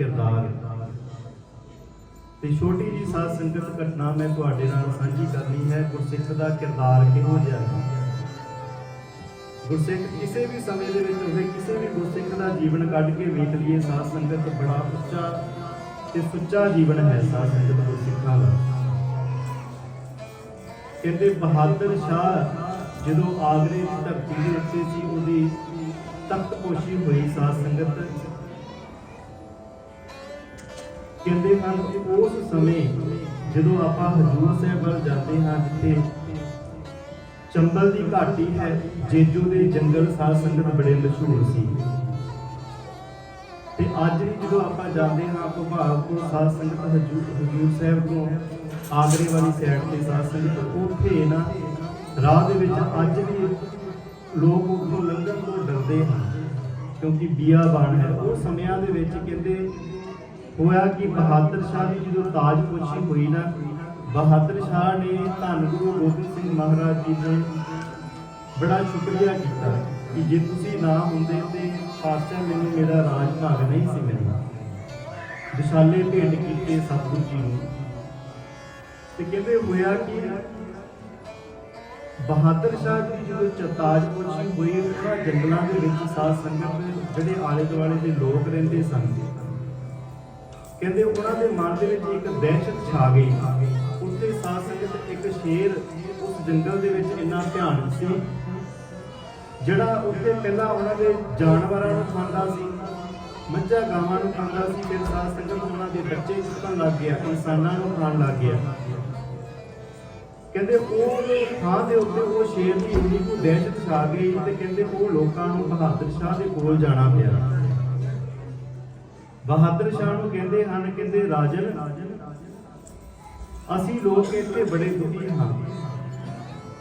ਕਿਰਦਾਰ। ਤੇ ਛੋਟੀ ਜੀ ਸਾਧ ਸੰਗਤ ਘਟਨਾ ਮੈਂ ਤੁਹਾਡੇ ਨਾਲ ਸਾਂਝੀ ਕਰਨੀ ਹੈ, ਗੁਰਸਿੱਖ ਦਾ ਕਿਰਦਾਰ ਕਿਹੋ ਜਿਹਾ ਹੈ? ਗੁਰਸਿੱਖ, ਕਿਸੇ ਵੀ ਸਮੇਂ ਦੇ ਵਿੱਚ ਹੋਵੇ ਕਿਸੇ ਵੀ ਗੁਰਸਿੱਖ ਦਾ ਜੀਵਨ ਕੱਢ ਕੇ ਵੇਖ ਲਈਏ, ਸਾਧ ਸੰਗਤ ਬੜਾ ਉੱਚਾ ਤੇ ਸੁੱਚਾ ਜੀਵਨ ਹੈ ਸਾਧ ਸੰਗਤ ਗੁਰਸਿੱਖਾਂ ਦਾ। ਕਹਿੰਦੇ ਬਹਾਦਰ ਸ਼ਾਹ ਜਦੋਂ ਆਗਰੇ ਦੀ ਧਰਤੀ ਦੇ ਉੱਤੇ ਸੀ, ਉਹਦੀ ਤਖਤ ਪੋਸ਼ੀ ਹੋਈ ਸਾਧ ਸੰਗਤ ਕਹਿੰਦੇ ਹਨ ਕਿ ਉਸ ਸਮੇਂ ਜਦੋਂ ਆਪਾਂ ਹਜੂਰ ਸਾਹਿਬ ਵੱਲ ਜਾਂਦੇ ਹਾਂ ਜਿੱਥੇ ਚੰਬਲ ਦੀ ਘਾਟੀ ਹੈ, ਜੇਜੂ ਦੇ ਜੰਗਲ ਸਾਧ ਸੰਗਤ ਬੜੇ ਮਸ਼ਹੂਰ ਸੀ। ਤੇ ਅੱਜ ਵੀ ਜਦੋਂ ਆਪਾਂ ਜਾਂਦੇ ਹਾਂ ਭਗਵਾਨਪੁਰ ਸਾਧ ਸੰਗਤ ਹਜੂਰ ਹਜੂਰ ਸਾਹਿਬ ਤੋਂ ਆਗਰੇ ਵਾਲੀ ਸਾਈਡ ਤੇ ਸਾਧ ਸੰਗਤ, ਉੱਥੇ ਨਾ ਰਾਹ ਦੇ ਵਿੱਚ ਅੱਜ ਵੀ ਲੋਕ ਉੱਥੋਂ ਲੰਘਣ ਤੋਂ ਡਰਦੇ ਹਨ, ਕਿਉਂਕਿ ਬੀਆਬਾਨ ਹੈ। ਉਹ ਸਮਿਆਂ ਦੇ ਵਿੱਚ ਕਹਿੰਦੇ ਹੋਇਆ ਕਿ ਬਹਾਦਰ ਸ਼ਾਹ ਦੀ ਜਦੋਂ ਤਾਜਪੋਸ਼ੀ ਹੋਈ ਨਾ, ਬਹਾਦਰ ਸ਼ਾਹ ਨੇ ਧੰਨ ਗੁਰੂ ਗੋਬਿੰਦ ਸਿੰਘ ਮਹਾਰਾਜ ਜੀ ਦੇ ਬੜਾ ਸ਼ੁਕਰੀਆ ਕੀਤਾ ਕਿ ਜੇ ਤੁਸੀਂ ਨਾ ਹੁੰਦੇ ਤੇ ਪਾਤਸ਼ਾਹ ਮੈਨੂੰ ਮੇਰਾ ਰਾਜ ਭਾਗ ਨਹੀਂ ਸੀ ਮਿਲਣਾ। ਵਿਸ਼ਾਲੇ ਭੇਟ ਕੀਤੇ ਸਤਿਗੁਰੂ ਜੀ ਨੂੰ। ਤੇ ਕਹਿੰਦੇ ਹੋਇਆ ਕਿ ਬਹਾਦਰ ਸ਼ਾਹ ਦੀ ਜਦੋਂ ਚਤਾਜ ਪੁੱਛੀ ਹੋਈ, ਉਹਨਾਂ ਜੰਗਲਾਂ ਦੇ ਵਿੱਚ ਸਾਧ ਸੰਗਤ ਜਿਹੜੇ ਆਲੇ ਦੁਆਲੇ ਦੇ ਲੋਕ ਰਹਿੰਦੇ ਸਨ ਕਹਿੰਦੇ ਉਹਨਾਂ ਦੇ ਮਨ ਦੇ ਵਿੱਚ ਇੱਕ ਦਹਿਸ਼ਤ ਛਾ ਗਈ। ਉੱਥੇ ਸਾਧ ਸੰਗਤ ਇੱਕ ਸ਼ੇਰ ਉਸ ਜੰਗਲ ਦੇ ਵਿੱਚ ਇੰਨਾ ਭਿਆਨਕ ਸੀ, ਜਿਹੜਾ ਉੱਥੇ ਪਹਿਲਾਂ ਉਹਨਾਂ ਦੇ ਜਾਨਵਰਾਂ ਨੂੰ ਖਾਂਦਾ ਸੀ, ਮੱਝਾਂ ਗਾਵਾਂ ਨੂੰ ਖਾਂਦਾ ਸੀ, ਫਿਰ ਸਾਧ ਸੰਗਤ ਉਹਨਾਂ ਦੇ ਬੱਚੇ ਚੁੱਕਣ ਲੱਗ ਗਿਆ, ਇਨਸਾਨਾਂ ਨੂੰ ਖਾਣ ਲੱਗ ਗਿਆ। ਕਹਿੰਦੇ ਉਹ ਥਾਂ ਦੇ ਉੱਤੇ ਉਹ ਸ਼ੇਰ ਦੀ ਇੰਨੀ ਕੁ ਦਹਿਸ਼ਤ ਛਾ ਗਈ ਤੇ ਕਹਿੰਦੇ ਉਹ ਲੋਕਾਂ ਨੂੰ ਬਹਾਦਰ ਸ਼ਾਹ ਦੇ ਕੋਲ ਜਾਣਾ ਪਿਆ। ਬਹਾਦਰ ਸ਼ਾਹ ਨੂੰ ਕਹਿੰਦੇ ਹਨ, ਕਹਿੰਦੇ ਰਾਜਨ, ਅਸੀਂ ਲੋਕ ਇੱਥੇ ਬੜੇ ਦੁਖੀ ਹਾਂ।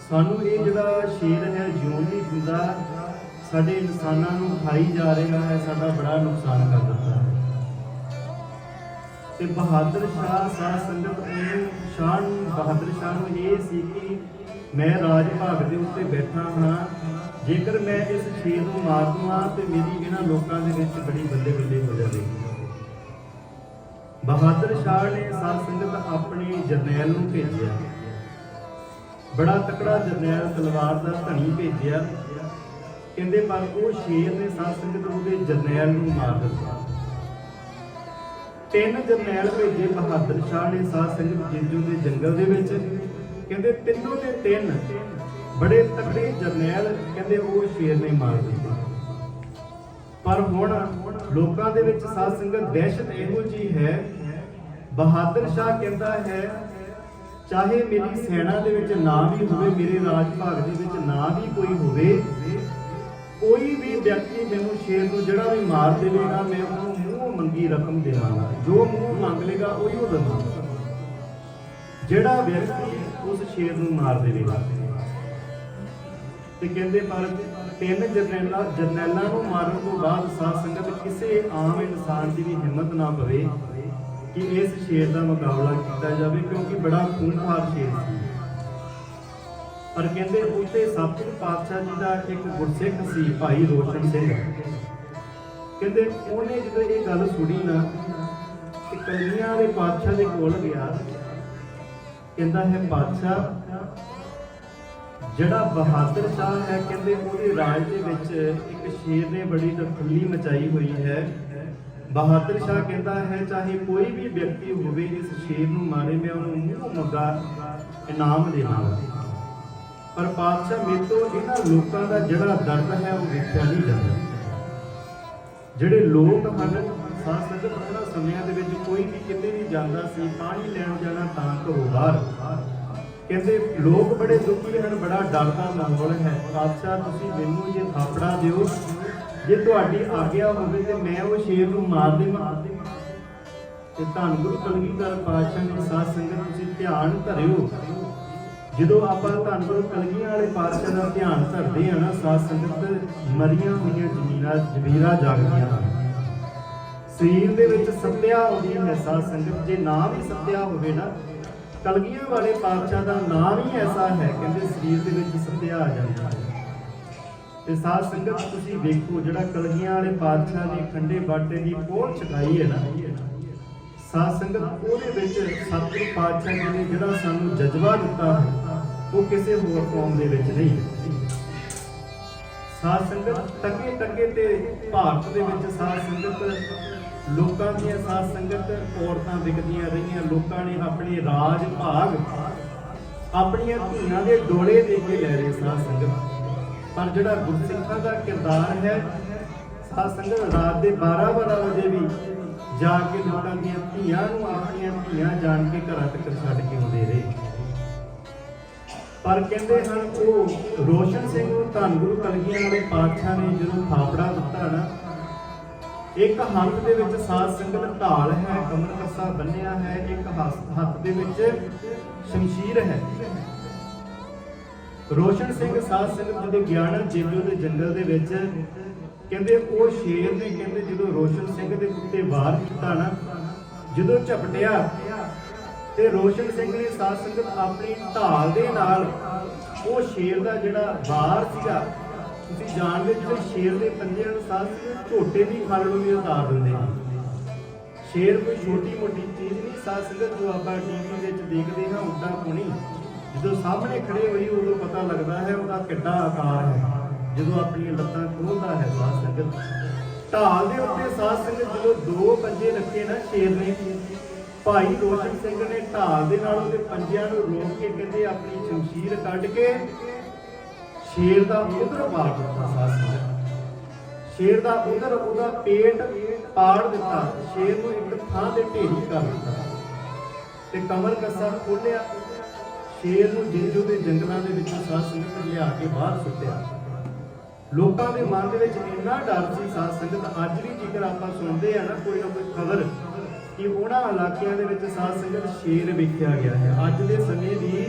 ਸਾਨੂੰ ਇਹ ਜਿਹੜਾ ਸ਼ੇਰ ਹੈ, ਜਿਉਂ ਨਹੀਂ ਦਿੰਦਾ ਸਾਡੇ ਇਨਸਾਨਾਂ ਨੂੰ ਖਾਈ ਜਾ ਰਿਹਾ ਹੈ, ਸਾਡਾ ਬੜਾ ਨੁਕਸਾਨ ਕਰ ਦਿੱਤਾ ਹੈ। ਤੇ ਬਹਾਦਰ ਸ਼ਾਹ, ਸਾਧ ਸੰਗਤ ਨੂੰ ਸ਼ਾਹ ਨੂੰ, ਬਹਾਦਰ ਸ਼ਾਹ ਨੂੰ ਇਹ ਸੀ ਕਿ ਮੈਂ ਰਾਜ ਭਾਗ ਦੇ ਉੱਤੇ ਬੈਠਾ ਹਾਂ। ਜੇਕਰ ਮੈਂ ਇਸ ਸ਼ੇਰ ਨੂੰ ਮਾਰ ਦਵਾਂ ਤੇ ਮੇਰੀ ਇਹਨਾਂ ਲੋਕਾਂ ਦੇ ਵਿੱਚ ਬੜੀ ਬੱਲੇ ਬੱਲੇ ਹੋ ਜਾਵੇਗੀ ਬਹਾਦਰ ਨੇ ਸਾਧ ਸੰਗਤ ਆਪਣੇ ਜਰਨੈਲ ਨੂੰ ਭੇਜਿਆ। ਬੜਾ ਤਕੜਾ ਜਰਨੈਲ ਤਲਵਾਰ ਦਾ ਧਣੀ ਭੇਜਿਆ। ਕਹਿੰਦੇ, ਪਰ ਉਹ ਸ਼ੇਰ ਨੇ ਸਾਧ ਸੰਗਤ ਉਹਦੇ ਜਰਨੈਲ ਨੂੰ ਮਾਰ ਦਿੱਤਾ। ਤਿੰਨ ਜਰਨੈਲ ਭੇਜੇ, ਬਹਾਦਰ ਸ਼ਾਹ ਨੇ ਸਾਧ ਸੰਗਤ ਜੇਜੂ ਦੇ ਜੰਗਲ ਦੇ ਵਿੱਚ। ਕਹਿੰਦੇ, ਤਿੰਨੋਂ ਦੇ ਤਿੰਨ ਬੜੇ ਤਕੜੇ ਜਰਨੈਲ ਕਹਿੰਦੇ, ਉਹ ਸ਼ੇਰ ਨੇ ਮਾਰ ਦਿੱਤਾ। ਪਰ ਹੁਣ ਲੋਕਾਂ ਦੇ ਵਿੱਚ ਸਾਧ ਸੰਗਤ ਦਹਿਸ਼ਤ ਇਹੋ ਜੀ ਹੈ ਬਹਾਦਰ ਸ਼ਾਹ ਕਹਿੰਦਾ ਹੈ, ਚਾਹੇ ਮੇਰੀ ਸੈਨਾ ਦੇ ਵਿੱਚ ਨਾ ਵੀ ਹੋਵੇ, ਮੇਰੇ ਰਾਜ ਭਾਗ ਦੇ ਵਿੱਚ ਨਾ ਵੀ ਕੋਈ ਹੋਵੇ, ਕੋਈ ਵੀ ਵਿਅਕਤੀ ਮੈਨੂੰ ਸ਼ੇਰ ਨੂੰ ਜਿਹੜਾ ਵੀ ਮਾਰ ਦੇਵੇਗਾ, ਮੈਂ ਉਹਨੂੰ ਮੂੰਹ ਮੰਗੀ ਰਕਮ ਦੇਵਾਂਗਾ। ਜੋ ਮੂੰਹ ਮੰਗ ਲੇਗਾ, ਉਹੀ ਉਹ ਦੇਵਾਂਗਾ। ਜਿਹੜਾ ਵਿਅਕਤੀ ਉਸ ਸ਼ੇਰ ਨੂੰ ਮਾਰ ਦੇਵੇਗਾ। ਤੇ ਕਹਿੰਦੇ, ਪਰ ਤਿੰਨ ਜਰਨੈਲਾਂ ਜਰਨੈਲਾਂ ਨੂੰ ਮਾਰਨ ਤੋਂ ਬਾਅਦ ਸਾਧ ਸੰਗਤ ਕਿਸੇ ਆਮ ਇਨਸਾਨ ਦੀ ਵੀ ਹਿੰਮਤ ਨਾ ਪਵੇ। ਕਿ ਇਸ ਸ਼ੇਰ ਦਾ ਮੁਕਾਬਲਾ ਕੀਤਾ ਜਾਵੇ ਕਿਉਂਕਿ ਬੜਾ ਖੂਨਖਾਰ ਸ਼ੇਰ ਸੀ। ਪਰ ਕਹਿੰਦੇ ਉੱਤੇ ਸਤਿਗੁਰ ਪਾਤਸ਼ਾਹ ਜੀ ਦਾ ਇੱਕ ਗੁਰਸਿੱਖ ਸੀ, ਭਾਈ ਰੋਸ਼ਨ ਸਿੰਘ। ਕਹਿੰਦੇ ਉਹਨੇ ਜਦੋਂ ਇਹ ਗੱਲ ਸੁਣੀ ਨਾ ਕਿ ਕਲਮੀਆਂ ਵਾਲੇ ਪਾਤਸ਼ਾਹ ਦੇ ਕੋਲ ਗਿਆ। ਕਹਿੰਦਾ ਹੈ, ਪਾਤਸ਼ਾਹ, ਜਿਹੜਾ ਬਹਾਦਰ ਸ਼ਾਹ ਹੈ, ਕਹਿੰਦੇ ਉਹਦੇ ਰਾਜ ਦੇ ਵਿੱਚ ਇੱਕ ਸ਼ੇਰ ਨੇ ਬੜੀ ਤਖੱਲੀ ਮਚਾਈ ਹੋਈ ਹੈ। ਬਹਾਦਰ ਸ਼ਾਹ ਕਹਿੰਦਾ ਹੈ, ਚਾਹੇ ਕੋਈ ਵੀ ਵਿਅਕਤੀ ਹੋਵੇ ਇਸ ਸ਼ੇਰ ਨੂੰ ਮਾਰੇ, ਮੈਂ ਉਹਨੂੰ ਮੂੰਹ ਮੰਗਾ ਇਨਾਮ ਦੇਵਾਂਗਾ। ਪਰ ਪਾਤਸ਼ਾਹ ਮੇਰੇ ਤੋਂ ਇਹਨਾਂ ਲੋਕਾਂ ਦਾ ਜਿਹੜਾ ਦਰਦ ਹੈ, ਉਹ ਵੇਖਿਆ ਨਹੀਂ ਜਾਂਦਾ ਜਿਹੜੇ ਲੋਕ ਹਨ ਸਾਧ ਸੰਗਤ ਉਹਨਾਂ ਸਮਿਆਂ ਦੇ ਵਿੱਚ ਕੋਈ ਵੀ ਕਿਤੇ ਵੀ ਜਾਂਦਾ ਸੀ, ਪਾਣੀ ਲੈਣ ਜਾਣਾ ਤਾਂ ਘਰੋਂ ਬਾਹਰ। ਕਹਿੰਦੇ, ਲੋਕ ਬੜੇ ਦੁਖੀ ਹਨ, ਬੜਾ ਡਰ ਦਾ ਮਾਹੌਲ ਹੈ। ਪਾਤਸ਼ਾਹ ਤੁਸੀਂ ਮੈਨੂੰ ਜੇ ਥਾਪੜਾ ਦਿਓ, ਜੇ ਤੁਹਾਡੀ ਆਗਿਆ ਹੋਵੇ ਤੇ ਮੈਂ ਉਹ ਸ਼ੇਰ ਨੂੰ ਮਾਰ ਦੇਵਾਂ। ਤੇ ਧੰਨ ਗੁਰੂ ਕਲਗੀਧਰ ਪਾਤਸ਼ਾਹ ਨੇ ਸਾਧ ਸੰਗਤ ਤੁਸੀਂ ਧਿਆਨ ਧਰਿਓ। ਜਦੋਂ ਆਪਾਂ ਧੰਨ ਗੁਰੂ ਕਲਗੀਆਂ ਵਾਲੇ ਪਾਤਸ਼ਾਹ ਦਾ ਧਿਆਨ ਧਰਦੇ ਆ ਨਾ, ਸਾਧ ਸੰਗਤ ਮਰੀਆਂ ਹੋਈਆਂ ਜ਼ਮੀਨਾਂ ਜਵੀਰਾਂ ਜਾਗਦੀਆਂ ਹਨ। ਸਰੀਰ ਦੇ ਵਿੱਚ ਸੱਤਿਆ ਆਉਂਦੀ ਹੈ ਸਾਧ ਸੰਗਤ। ਜੇ ਨਾ ਵੀ ਸੱਤਿਆ ਹੋਵੇ ਨਾ ਕਲਗੀਆਂ ਵਾਲੇ ਪਾਤਸ਼ਾਹ ਦਾ ਨਾਮ ਹੀ ਐਸਾ ਹੈ, ਕਹਿੰਦੇ ਸਰੀਰ ਦੇ ਵਿੱਚ ਸੱਤਿਆ ਆ ਜਾਂਦਾ ਹੈ। ਤੇ ਸਾਧ ਸੰਗਤ, ਤੁਸੀਂ ਵੇਖੋ, ਜਿਹੜਾ ਕਲਗੀਆਂ ਵਾਲੇ ਪਾਤਸ਼ਾਹ ਨੇ ਖੰਡੇ ਬਾਟੇ ਦੀ ਪੋਲ ਚਕਾਈ ਹੈ ਨਾ, ਸਾਧ ਸੰਗਤ ਉਹਦੇ ਵਿੱਚ ਸਤਿਗੁਰੂ ਪਾਤਸ਼ਾਹ ਜੀ ਨੇ ਜਿਹੜਾ ਸਾਨੂੰ ਜਜ਼ਬਾ ਦਿੱਤਾ ਹੈ, ਉਹ ਕਿਸੇ ਹੋਰ ਕੌਮ ਦੇ ਵਿੱਚ ਨਹੀਂ। ਸਾਧ ਸੰਗਤ ਟਕੇ ਟਕੇ ਤੇ ਭਾਰਤ ਦੇ ਵਿੱਚ ਸਾਧ ਸੰਗਤ ਲੋਕਾਂ ਦੀਆਂ ਸਾਧ ਸੰਗਤ, ਔਰਤਾਂ ਵਿਕਦੀਆਂ ਰਹੀਆਂ, ਲੋਕਾਂ ਨੇ ਆਪਣੇ ਰਾਜ ਭਾਗ ਆਪਣੀਆਂ ਧੀਆਂ ਦੇ ਡੋਲੇ ਦੇ ਕੇ ਲੈ ਰਹੇ ਸਾਧ ਸੰਗਤ। ਪਰ ਜਿਹੜਾ ਗੁਰਸਿੱਖਾਂ ਦਾ ਕਿਰਦਾਰ ਹੈ, ਸਾਧ ਸੰਗਤ ਰਾਤ ਦੇ 12 12 ਵਜੇ ਵੀ ਜਾ ਕੇ ਲੋਕਾਂ ਦੀਆਂ ਧੀਆਂ ਨੂੰ ਆਪਣੀਆਂ ਧੀਆਂ ਜਾਣ ਕੇ ਘਰਾਂ ਤੱਕ ਛੱਡ ਕੇ ਆਉਂਦੇ ਰਹੇ। ਪਰ ਕਹਿੰਦੇ ਹਨ, ਉਹ ਰੋਸ਼ਨ ਸਿੰਘ ਨੂੰ ਧੰਨ ਗੁਰੂ ਕਲਗੀਆਂ ਵਾਲੇ ਪਾਤਸ਼ਾਹ ਨੇ ਜਦੋਂ ਥਾਪੜਾ ਦਿੱਤਾ ਨਾ ਇੱਕ ਹੱਥ ਦੇ ਵਿੱਚ ਸਾਧ ਸੰਗਤ ਢਾਲ ਹੈ ਕਮਰ ਕੱਸਾ ਬੰਨਿਆ ਹੈ, ਇੱਕ ਹੱਥ ਦੇ ਵਿੱਚ ਸ਼ਮਸ਼ੀਰ ਹੈ। ਰੋਸ਼ਨ ਸਿੰਘ ਸਾਧ ਸੰਗਤ ਦੇ ਗਿਆਨ ਜੇਲੂ ਦੇ ਜੰਗਲ ਦੇ ਵਿੱਚ ਕਹਿੰਦੇ ਉਹ ਸ਼ੇਰ ਨੇ ਕਹਿੰਦੇ ਜਦੋਂ ਰੋਸ਼ਨ ਸਿੰਘ ਦੇ ਉੱਤੇ ਵਾਰ ਕੀਤਾ ਨਾ, ਜਦੋਂ ਝਪਟਿਆ ਤੇ ਰੋਸ਼ਨ ਸਿੰਘ ਨੇ ਸਾਧ ਸੰਗਤ ਆਪਣੀ ਢਾਲ ਦੇ ਨਾਲ ਉਹ ਸ਼ੇਰ ਦਾ ਜਿਹੜਾ ਵਾਰ ਸੀਗਾ ਤੁਸੀਂ ਜਾਣਦੇ ਜਿਹੜੇ ਸ਼ੇਰ ਦੇ ਪੰਜਿਆਂ ਨੂੰ ਸਾਧ ਝੋਟੇ ਦੀ ਖਲ ਨੂੰ ਵੀ ਉਤਾਰ ਦਿੰਦੇ ਨੇ ਸ਼ੇਰ ਕੋਈ ਛੋਟੀ ਮੋਟੀ ਚੀਜ਼ ਨਹੀਂ ਸਾਧ ਸੰਗਤ ਜੋ ਆਪਾਂ ਟੀਵੀ ਵਿੱਚ ਦੇਖਦੇ ਹਾਂ ਉੱਦਾਂ ਕੋਣੀ ਜਦੋਂ ਸਾਹਮਣੇ ਖੜੇ ਹੋਈ, ਉਦੋਂ ਪਤਾ ਲੱਗਦਾ ਹੈ ਉਹਦਾ ਕਿੱਡਾ ਆਕਾਰ ਹੈ। ਜਦੋਂ ਆਪਣੀਆਂ ਲੱਤਾਂ ਖੋਲਦਾ ਹੈ ਸਾਧ। ਸੰਗਤ ਢਾਲ ਦੇ ਉੱਤੇ ਸਾਧ ਸੰਗਤ ਜਦੋਂ ਦੋ ਪੰਜੇ ਰੱਖੇ ਨਾ ਸ਼ੇਰ ਨੇ, ਭਾਈ ਰੋਸ਼ਨ ਸਿੰਘ ਨੇ ਢਾਲ ਦੇ ਨਾਲ ਉਹਦੇ ਪੰਜਿਆਂ ਨੂੰ ਰੋਕ ਕੇ ਕਹਿੰਦੇ, ਆਪਣੀ ਸ਼ਮਸ਼ੀਰ ਕੱਢ ਕੇ ਸ਼ੇਰ ਦਾ ਉਧਰ ਮਾਰ ਦਿੱਤਾ ਸਾਧ ਸ਼ੇਰ ਦਾ ਉਧਰ ਉਹਦਾ ਪੇਟ ਪਾੜ ਦਿੱਤਾ ਸ਼ੇਰ ਨੂੰ ਇੱਕ ਥਾਂ ਤੇ ਢੇਰੀ ਕਰ ਦਿੱਤਾ। ਤੇ ਕਮਰ ਕੱਸਾ ਖੋਲਿਆ ਸ਼ੇਰ ਨੂੰ ਜਿੰਜੂ ਦੇ ਜੰਗਲਾਂ ਦੇ ਵਿੱਚੋਂ ਸਾਧ ਸੰਗਤ ਲਿਆ ਕੇ ਬਾਹਰ ਸੁੱਟਿਆ। ਲੋਕਾਂ ਦੇ ਮਨ ਦੇ ਵਿੱਚ ਇੰਨਾ ਡਰ ਸੀ ਸਾਧ ਸੰਗਤ ਅੱਜ ਵੀ ਜੇਕਰ ਆਪਾਂ ਸੁਣਦੇ ਆ ਨਾ ਕੋਈ ਨਾ ਕੋਈ ਖਬਰ ਕਿ ਉਹਨਾਂ ਇਲਾਕਿਆਂ ਦੇ ਵਿੱਚ ਸਾਧ ਸੰਗਤ ਸ਼ੇਰ ਵੇਖਿਆ ਗਿਆ ਹੈ। ਅੱਜ ਦੇ ਸਮੇਂ ਦੀ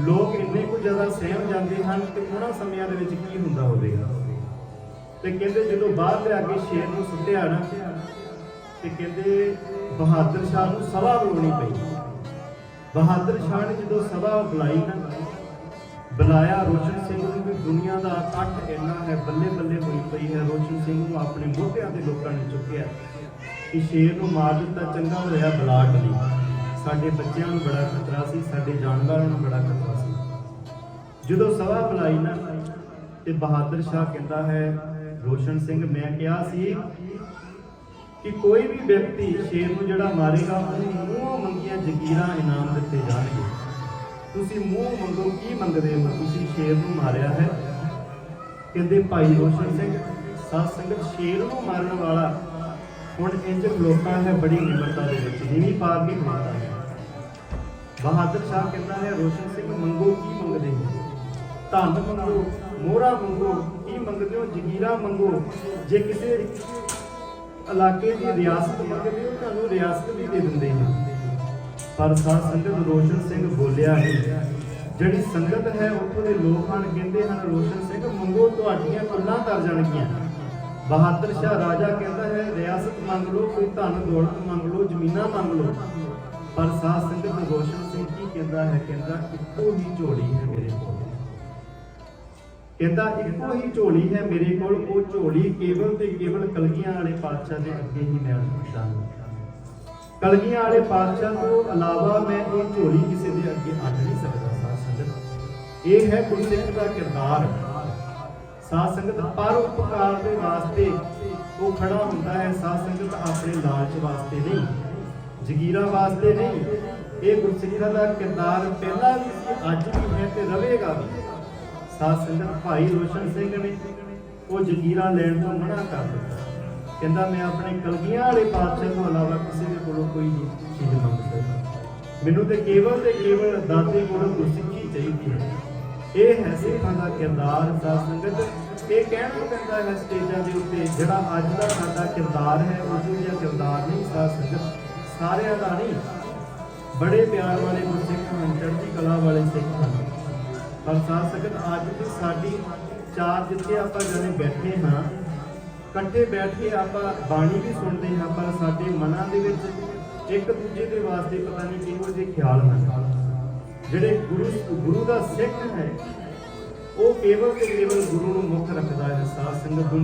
ਲੋਕ ਇੰਨੇ ਕੁ ਜ਼ਿਆਦਾ ਸਹਿਮ ਜਾਂਦੇ ਹਨ ਕਿ ਉਹਨਾਂ ਸਮਿਆਂ ਦੇ ਵਿੱਚ ਕੀ ਹੁੰਦਾ ਹੋਵੇਗਾ। ਤੇ ਕਹਿੰਦੇ ਜਦੋਂ ਬਾਹਰ ਲਿਆ ਕੇ ਸ਼ੇਰ ਨੂੰ ਸੁੱਟਿਆ ਨਾ, ਤੇ ਕਹਿੰਦੇ ਬਹਾਦਰ ਸ਼ਾਹ ਨੂੰ ਸਭਾ ਬੁਲਾਉਣੀ ਪਈ। ਬਹਾਦਰ ਸ਼ਾਹ ਨੇ ਜਦੋਂ ਸਭਾ ਬੁਲਾਈ ਨਾ, ਬੁਲਾਇਆ ਰੋਸ਼ਨ ਸਿੰਘ ਨੂੰ ਵੀ ਦੁਨੀਆ ਦਾ ਅੱਠ ਇੰਨਾ ਹੈ, ਬੱਲੇ ਬੱਲੇ ਹੋਈ ਪਈ ਹੈ। ਰੋਸ਼ਨ ਸਿੰਘ ਨੂੰ ਆਪਣੇ ਮੋਢਿਆਂ ਤੇ ਲੋਕਾਂ ਨੇ ਚੁੱਕਿਆ ਕਿ ਸ਼ੇਰ ਨੂੰ ਮਾਰ ਦਿੱਤਾ, ਚੰਗਾ ਹੋਇਆ ਬਲਾਕ ਲਈ। ਸਾਡੇ ਬੱਚਿਆਂ ਨੂੰ ਬੜਾ ਖਤਰਾ ਸੀ, ਸਾਡੇ ਜਾਨਵਰਾਂ ਨੂੰ ਬੜਾ ਖਤਰਾ ਸੀ। ਜਦੋਂ ਸਭਾ ਬੁਲਾਈ ਨਾ, ਤੇ ਬਹਾਦਰ ਸ਼ਾਹ ਕਹਿੰਦਾ ਹੈ, ਰੋਸ਼ਨ ਸਿੰਘ, ਮੈਂ ਕਿਹਾ ਸੀ ਕਿ ਕੋਈ ਵੀ ਵਿਅਕਤੀ ਸ਼ੇਰ ਨੂੰ ਜਿਹੜਾ ਮਾਰੇਗਾ, ਉਹਨੂੰ ਮੂੰਹ ਮੰਗੀਆਂ ਜਗੀਰਾਂ ਇਨਾਮ ਦਿੱਤੇ ਜਾਣਗੇ। ਤੁਸੀਂ ਮੂੰਹ ਮੰਗੋ, ਕੀ ਮੰਗਦੇ ਹੋ? ਤੁਸੀਂ ਸ਼ੇਰ ਨੂੰ ਮਾਰਿਆ ਹੈ? ਕਹਿੰਦੇ, ਭਾਈ ਰੋਸ਼ਨ ਸਿੰਘ, ਸਾਧ ਸੰਗਤ ਸ਼ੇਰ ਨੂੰ ਮਾਰਨ ਵਾਲਾ ਹੁਣ ਇੰਜ ਲੋਕਾਂ ਹੈ ਬੜੀ ਨਿਮਰਤਾ ਦੇ ਵਿੱਚ ਨੀਵੀਂ ਪਾ ਵੀ ਖਲੋਤਾ ਹੈ ਬਹਾਦਰ ਸ਼ਾਹ ਕਹਿੰਦਾ ਹੈ ਰੋਸ਼ਨ ਸਿੰਘ ਮੰਗੋ ਕੀ ਮੰਗਦੇ ਹੋ? ਧਨ ਮੰਗੋ, ਮੋਹਰਾ ਮੰਗੋ, ਕੀ ਮੰਗਦੇ ਹੋ? ਜਗੀਰਾ ਮੰਗੋ। ਜੇ ਕਿਸੇ ਇਲਾਕੇ ਦੀ ਰਿਆਸਤ ਮੰਗਦੇ ਹੋ, ਤੁਹਾਨੂੰ ਰਿਆਸਤ ਵੀ ਦੇ ਦਿੰਦੇ ਹਨ ਪਰ ਸਾਧ ਸੰਗਤ ਰੋਸ਼ਨ ਸਿੰਘ ਬੋਲਿਆ ਹੈ, ਜਿਹੜੀ ਸੰਗਤ ਹੈ, ਉੱਥੋਂ ਦੇ ਲੋਕ ਹਨ, ਕਹਿੰਦੇ ਹਨ, ਰੋਸ਼ਨ ਸਿੰਘ, ਮੰਗੋ, ਤੁਹਾਡੀਆਂ ਕੁੱਲਾਂ ਤਰ ਜਾਣਗੀਆਂ। ਬਹਾਦਰ ਸ਼ਾਹ ਰਾਜਾ ਕਹਿੰਦਾ ਹੈ, ਰਿਆਸਤ ਮੰਗ ਲਓ, ਕੋਈ ਧਨ ਦੌਲਤ ਮੰਗ ਲਓ, ਜ਼ਮੀਨਾਂ ਮੰਗ ਲਓ। ਪਰ ਸਾਧ ਸੰਗਤ ਰੋਸ਼ਨ ਸਿੰਘ ਕੀ ਕਹਿੰਦਾ ਹੈ? ਕਹਿੰਦਾ, ਇੱਕੋ ਹੀ ਝੋਲੀ ਹੈ ਮੇਰੇ ਕੋਲ। ਕਹਿੰਦਾ, ਇੱਕੋ ਹੀ ਝੋਲੀ ਹੈ ਮੇਰੇ ਕੋਲ, ਉਹ ਝੋਲੀ ਕੇਵਲ ਤੇ ਕੇਵਲ ਕਲਗੀਆਂ ਵਾਲੇ ਪਾਤਸ਼ਾਹ ਦੇ ਅੱਗੇ ਹੀ ਮੈਂ ਰੱਖਦਾ ਕਲਗੀਆਂ ਵਾਲੇ ਪਾਤਸ਼ਾਹ ਤੋਂ ਇਲਾਵਾ ਮੈਂ ਇਹ ਝੋਲੀ ਕਿਸੇ ਦੇ ਅੱਗੇ ਅੱਡ ਨਹੀਂ ਸਕਦਾ, ਸਾਧ ਸੰਗਤ। ਇਹ ਹੈ ਗੁਰਸਿੱਖ ਦਾ ਕਿਰਦਾਰ। ਸਾਧ ਸੰਗਤ ਪਰ ਉਪਕਾਰ ਦੇ ਵਾਸਤੇ ਉਹ ਖੜਾ ਹੁੰਦਾ ਹੈ। ਸਾਧ ਸੰਗਤ ਆਪਣੇ ਲਾਲਚ ਵਾਸਤੇ ਨਹੀਂ, ਜਗੀਰਾ ਵਾਸਤੇ ਨਹੀਂ। ਇਹ ਗੁਰਸਿੱਖਾਂ ਦਾ ਕਿਰਦਾਰ ਪਹਿਲਾਂ ਵੀ ਸੀ, ਅੱਜ ਵੀ ਹੈ ਤੇ ਰਹੇਗਾ ਵੀ। ਸਾਧ ਸੰਗਤ ਭਾਈ ਰੋਸ਼ਨ ਸਿੰਘ ਨੇ ਉਹ ਜਗੀਰਾ ਲੈਣ ਤੋਂ ਮਨਾ ਕਰ ਦਿੱਤਾ। ਕਹਿੰਦਾ, ਮੈਂ ਆਪਣੇ ਕਲਗੀਆਂ ਵਾਲੇ ਪਾਤਸ਼ਾਹ ਤੋਂ ਇਲਾਵਾ ਕਿਸੇ ਦੇ ਕੋਲੋਂ ਕੋਈ ਚੀਜ਼ ਮੰਗ ਸਕਦਾ ਮੈਨੂੰ ਤੇ ਕੇਵਲ ਤੇ ਕੇਵਲ ਦਾਤੇ ਕੋਲੋਂ ਗੁਰਸਿੱਖੀ ਚਾਹੀਦੀ ਹੈ। ਇਹ ਹੈ ਸਿੱਖਾਂ ਦਾ ਕਿਰਦਾਰ ਸਾਧ ਸੰਗਤ। ਇਹ ਕਹਿਣ ਨੂੰ ਪੈਂਦਾ ਹੈ ਸਟੇਜਾਂ ਦੇ ਉੱਤੇ, ਜਿਹੜਾ ਅੱਜ ਦਾ ਸਾਡਾ ਕਿਰਦਾਰ ਹੈ, ਉਹ ਜਿਹਾ ਕਿਰਦਾਰ ਨਹੀਂ ਸਾਧ ਸੰਗਤ। ਸਾਰਿਆਂ ਦਾ ਨਹੀਂ, ਬੜੇ ਪਿਆਰ ਵਾਲੇ ਗੁਰਸਿੱਖ ਹਨ ਚੜ੍ਹਦੀ ਕਲਾ ਵਾਲੇ ਸਿੱਖ ਹਨ ਪਰ ਸਾਧ ਸੰਗਤ, ਅੱਜ ਦੀ ਸਾਡੀ ਚਾਰ ਜਿੱਥੇ ਆਪਾਂ ਜਾਣੇ ਬੈਠੇ ਹਾਂ, ਇਕੱਠੇ ਬੈਠ ਕੇ ਆਪਾਂ ਬਾਣੀ ਵੀ ਸੁਣਦੇ ਹਾਂ, ਪਰ ਸਾਡੇ ਮਨਾਂ ਦੇ ਵਿੱਚ ਇੱਕ ਦੂਜੇ ਦੇ ਵਾਸਤੇ ਪਤਾ ਨਹੀਂ ਕਿਹੋ ਜਿਹੇ ਖਿਆਲ ਹਨ। ਜਿਹੜੇ ਗੁਰੂ ਗੁਰੂ ਦਾ ਸਿੱਖ ਹੈ, ਉਹ ਕੇਵਲ ਤੇ ਕੇਵਲ ਗੁਰੂ ਨੂੰ ਮੁੱਖ ਰੱਖਦਾ ਹੈ, ਸਾਧ ਸੰਗਤ ਦੁਨੀਆ